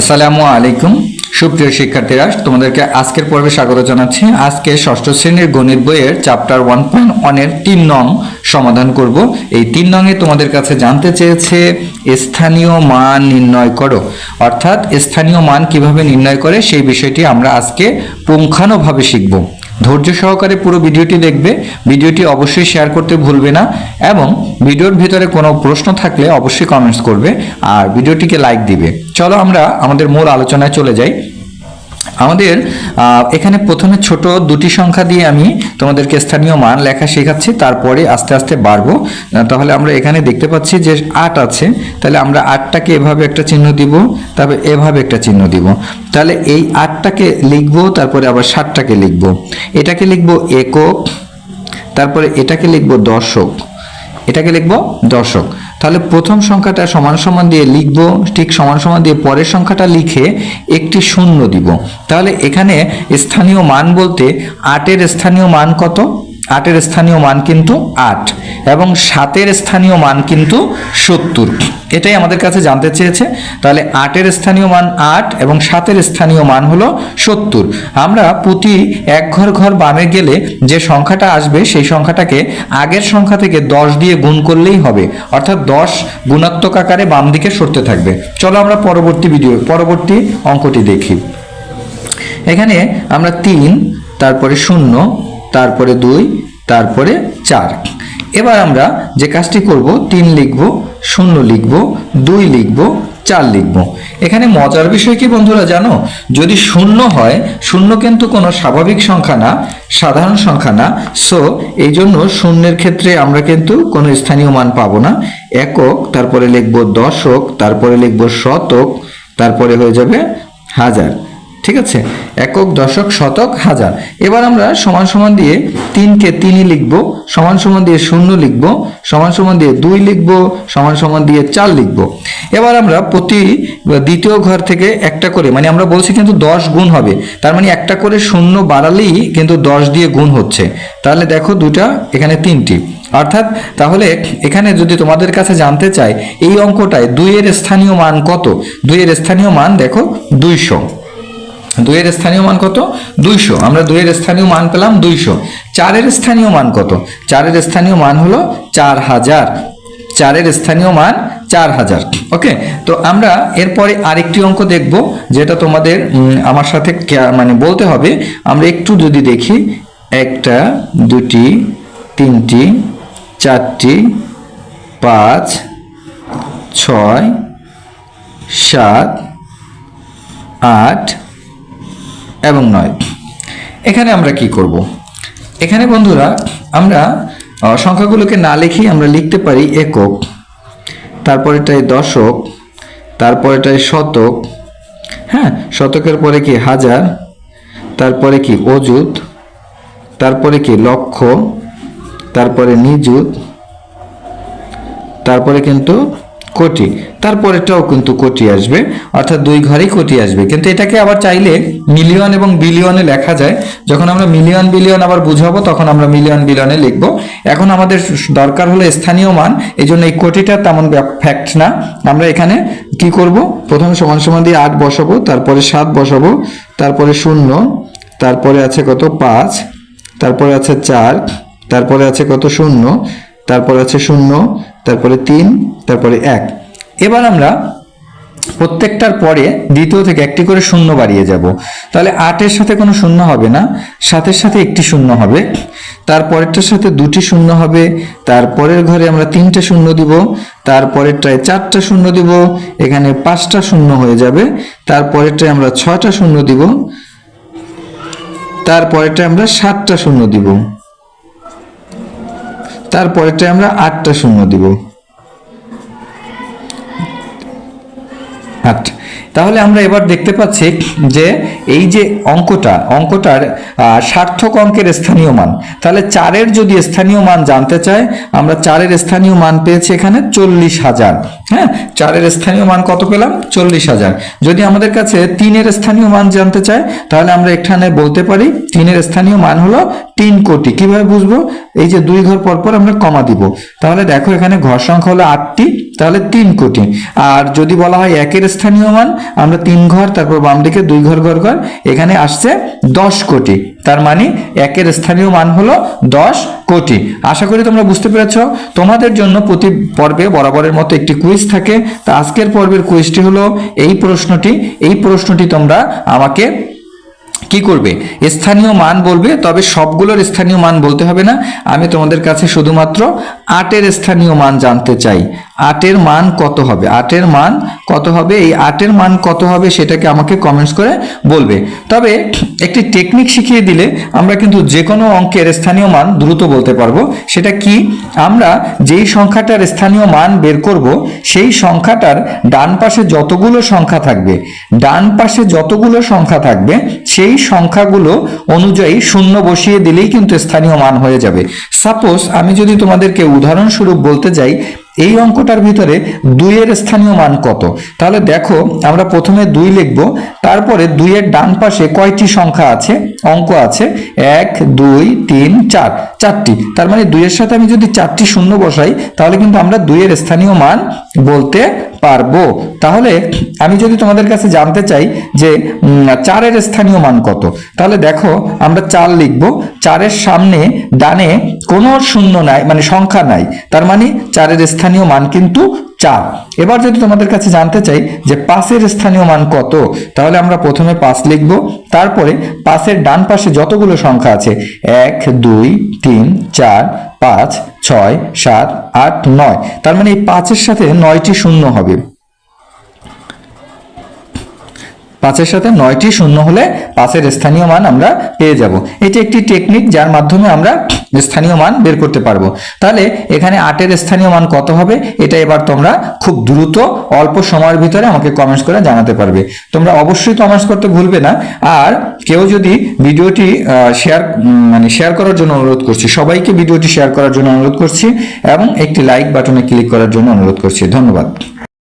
আসসালামু আলাইকুম। সুপ্রিয় শিক্ষার্থীরা, তোমাদেরকে আজকের পর্বে স্বাগত জানাচ্ছি। আজকে ষষ্ঠ শ্রেণির গণিত বইয়ের চ্যাপ্টার ওয়ান পয়েন্ট ওয়ানের তিন নং সমাধান করব। এই তিন নংয়ে তোমাদের কাছে জানতে চেয়েছে, স্থানীয় মান নির্ণয় করো। অর্থাৎ স্থানীয় মান কীভাবে নির্ণয় করে, সেই বিষয়টি আমরা আজকে পুঙ্খানুভাবে শিখব। ধৈর্য সহকারে পুরো ভিডিওটি দেখবে। ভিডিওটি অবশ্যই শেয়ার করতে ভুলবে না এবং ভিডিওর ভিতরে কোনো প্রশ্ন থাকলে অবশ্যই কমেন্টস করবে। আর ভিডিওটিকে লাইক দিবে। চলো আমরা আমাদের মূল আলোচনায় চলে যাই। আমাদের এখানে প্রথমে ছোট দুটি সংখ্যা দিয়ে আমি তোমাদেরকে স্থানীয় মান, লেখা শেখাচ্ছি, তারপরে আস্তে আস্তে বাড়বো। তাহলে আমরা এখানে দেখতে পাচ্ছি যে আট আছে। তাহলে আমরা আটটাকে এভাবে একটা চিহ্ন দিব, তারপরে এভাবে একটা চিহ্ন দিব। তাহলে এই আটটাকে লিখব, তারপরে আবার ষাটটাকে লিখব। এটাকে লিখব একক, তারপরে এটাকে লিখব দশক এটাকে লিখব দশক তাহলে প্রথম সংখ্যাটা সমান সমান দিয়ে লিখব, ঠিক সমান সমান দিয়ে পরের সংখ্যাটা লিখে একটি শূন্য দিব। তাহলে এখানে স্থানীয় মান বলতে আটের স্থানীয় মান কত? আটের স্থানীয় মান কিন্তু আট এবং সাতের স্থানীয় মান কিন্তু সত্তর। এটাই আমাদের কাছে জানতে চেয়েছে। তাহলে আটের স্থানীয় মান আট এবং সাতের স্থানীয় মান হলো সত্তর। আমরা প্রতি এক ঘর ঘর বামে গেলে যে সংখ্যাটা আসবে, সেই সংখ্যাটাকে আগের সংখ্যা থেকে দশ দিয়ে গুণ করলেই হবে। অর্থাৎ দশ গুণাত্মক আকারে বাম দিকে সরতে থাকবে। চলো আমরা পরবর্তী ভিডিও পরবর্তী অঙ্কটি দেখি। এখানে আমরা তিন, তারপরে শূন্য তারপরে দুই, তারপরে চার। এবার আমরা যে কাজটি করব, তিন লিখব, শূন্য লিখব, দুই লিখব, চার লিখব। এখানে মজার বিষয় কি বন্ধুরা জানো? যদি শূন্য হয়, শূন্য কিন্তু কোনো স্বাভাবিক সংখ্যা না, সাধারণ সংখ্যা না। সো এই জন্য শূন্যের ক্ষেত্রে আমরা কিন্তু কোনো স্থানীয় মান পাবো না। একক, তারপরে লিখব দশক, তারপরে লিখব শতক, তারপরে হয়ে যাবে হাজার। ঠিক আছে? একক, দশক, শতক, হাজার। এবার আমরা সমান সমান দিয়ে তিনকে তিনই লিখব, সমান সমান দিয়ে শূন্য লিখব, সমান সমান দিয়ে দুই লিখব, সমান সমান দিয়ে চার লিখব। এবার আমরা প্রতি দ্বিতীয় ঘর থেকে একটা করে মানে আমরা বলছি কিন্তু দশ গুণ হবে। তার মানে একটা করে শূন্য বাড়ালেই কিন্তু দশ দিয়ে গুণ হচ্ছে। তাহলে দেখো দুটা, এখানে তিনটি। অর্থাৎ তাহলে এখানে যদি তোমাদের কাছে জানতে চাই, এই অঙ্কটায় দুইয়ের স্থানীয় মান কত? দুইয়ের স্থানীয় মান দেখো দুইশো। দুইয়ের স্থানীয় মান কত? দুইশো। আমরা দুইয়ের স্থানীয় মান পেলাম দুইশো। চারের স্থানীয় মান কত? চারের স্থানীয় মান হলো চার হাজার। চারের স্থানীয় মান চার হাজার। ওকে? তো আমরা এরপরে আরেকটি অঙ্ক দেখব, যেটা তোমাদের আমার সাথে মানে বলতে হবে। আমরা একটু যদি দেখি, একটা, দুটি, তিনটি, চারটি, পাঁচ, ছয়, সাত, আট এবং নয়। এখানে আমরা কি করব? এখানে বন্ধুরা, আমরা সংখ্যাগুলোকে না লিখেই আমরা লিখতে পারি একক। তারপরেটাই দশক তারপরেটাই শতক হ্যাঁ? শতকের পরে কি হাজার, তারপরে কি অযুত, তারপরে কি লক্ষ, তারপরে নিযুত, তারপরে কিন্তু কোটি। তারপরেটাও কিন্তু কোটি আসবে, অর্থাৎ দুই ঘরেই কোটি আসবে। কিন্তু এটাকে আবার চাইলে মিলিয়ন এবং বিলিয়নে লেখা যায়। যখন আমরা মিলিয়ন বিলিয়ন আবার বুঝাবো, তখন আমরা মিলিয়ন বিলিয়নে লিখব। এখন আমাদের দরকার হলো স্থানীয় মান এই জন্য এই কোটিটা তেমন ফ্যাক্ট না। আমরা এখানে কি করব? প্রথমে সমান সমান দিয়ে আট বসাবো, তারপরে সাত বসাবো, তারপরে শূন্য, তারপরে আছে কত? পাঁচ, তারপরে আছে চার, তারপরে আছে কত? শূন্য, তারপরে আছে শূন্য তারপরে তিন, তারপরে এক। এবার আমরা প্রত্যেকটার পরে দ্বিতীয় থেকে একটি করে শূন্য বাড়িয়ে যাব। তাহলে আটের সাথে কোনো শূন্য হবে না, সাতের সাথে একটি শূন্য হবে, তারপরেরটার সাথে দুটি শূন্য হবে, তারপরের ঘরে আমরা তিনটে শূন্য দিব, তারপরেরটায় চারটা শূন্য দিব, এখানে পাঁচটা শূন্য হয়ে যাবে, তারপরেরটায় আমরা ছয়টা শূন্য দিব, তারপরেরটায় আমরা সাতটা শূন্য দিব। তারপরেরটায় আমরা আটটা শূন্য দিব। আট। তাহলে আমরা এবার দেখতে পাচ্ছি যে এই যে অঙ্কটা, অঙ্কটার সার্থক অঙ্কের স্থানীয় মান। তাহলে চারের যদি স্থানীয় মান জানতে চাই আমরা চারের স্থানীয় মান পেয়েছি এখানে চল্লিশ হাজার। হ্যাঁ চারের স্থানীয় মান কত পেলাম? চল্লিশ হাজার। যদি আমাদের কাছে তিনের স্থানীয় মান জানতে চায়, তাহলে আমরা এখানে বলতে পারি, তিনের স্থানীয় মান হলো তিন কোটি। কীভাবে বুঝব? এই যে দুই ঘর পর পর আমরা কমা দিব। তাহলে দেখো এখানে ঘর সংখ্যা হলো আটটি, তাহলে তিন কোটি। আর যদি বলা হয় একের স্থানীয় মান, আমরা তিন ঘর, তারপর বাম দিকে দুই ঘর ঘর ঘর, এখানে আসছে দশ কোটি। তার মানে একের স্থানীয় মান হলো দশ কোটি। আশা করি তোমরা বুঝতে পেরেছ। তোমাদের জন্য প্রতি পর্বে বরাবরের মতো একটি কুইজ থাকে। তা আজকের পর্বের কুইজটি হলো এই প্রশ্নটি। এই প্রশ্নটি তোমরা আমাকে কি করবে? স্থানীয় মান বলবে, তবে সবগুলোর স্থানীয় মান বলতে হবে না। আমি তোমাদের কাছে শুধুমাত্র আটের স্থানীয় মান জানতে চাই। আটের মান কত হবে? আটের মান কত হবে? এই আটের মান কত হবে সেটাকে আমাকে কমেন্টস করে বলবে। তবে একটি টেকনিক শিখিয়ে দিলে আমরা কিন্তু যে কোনো অঙ্কের স্থানীয় মান দ্রুত বলতে পারব। সেটা কি? আমরা যেই সংখ্যাটার স্থানীয় মান বের করব, সেই সংখ্যাটার ডান পাশে যতগুলো সংখ্যা থাকবে, ডান পাশে যতগুলো সংখ্যা থাকবে, সেই সংখ্যাগুলো অনুযায়ী শূন্য বসিয়ে দিলেই কিন্তু স্থানীয় মান হয়ে যাবে। সাপোজ আমি যদি তোমাদেরকে উদাহরণস্বরূপ বলতে যাই, এই অঙ্কটার ভিতরে দুইয়ের স্থানীয় মান কত? তাহলে দেখো, আমরা প্রথমে দুই লিখব, তারপরে দুইয়ের ডান পাশে কয়টি সংখ্যা আছে? অঙ্ক আছে এক, দুই, তিন, চার, চারটি। তার মানে দুইয়ের সাথে আমি যদি চারটি শূন্য বসাই, তাহলে কিন্তু আমরা দুইয়ের স্থানীয় মান বলতে পারব। তাহলে আমি যদি তোমাদের কাছে জানতে চাই যে চারের স্থানীয় মান কত, তাহলে দেখো আমরা চার লিখব। চারের সামনে ডানে কোনো শূন্য নাই মানে সংখ্যা নাই। তার মানে চারের স্থানীয় মান কিন্তু চার। এবার যদি তোমাদের কাছে জানতে চাই যে পাঁচের স্থানীয় মান কত, তাহলে আমরা প্রথমে পাঁচ লিখব। তারপরে পাঁচের ডান পাশে যতগুলো সংখ্যা আছে, এক, দুই, তিন, চার পাঁচ ছয় সাত আট নয়। তার মানে এই পাঁচের সাথে নয়টি শূন্য হবে। পাঁচের সাথে নয়টি শূন্য হলে পাঁচের স্থানীয় মান আমরা পেয়ে যাব। এটি একটি টেকনিক যার মাধ্যমে আমরা স্থানীয় মান বের করতে পারব। তাহলে এখানে আটের স্থানীয় মান কত হবে? এটা এবার তোমরা খুব দ্রুত, অল্প সময়ের ভিতরে আমাকে কমেন্টস করে জানাতে পারবে। তোমরা অবশ্যই কমেন্টস করতে ভুলবে না। আর কেউ যদি ভিডিওটি শেয়ার মানে শেয়ার করার জন্য অনুরোধ করছি, সবাইকে ভিডিওটি শেয়ার করার জন্য অনুরোধ করছি এবং একটি লাইক বাটনে ক্লিক করার জন্য অনুরোধ করছি। ধন্যবাদ।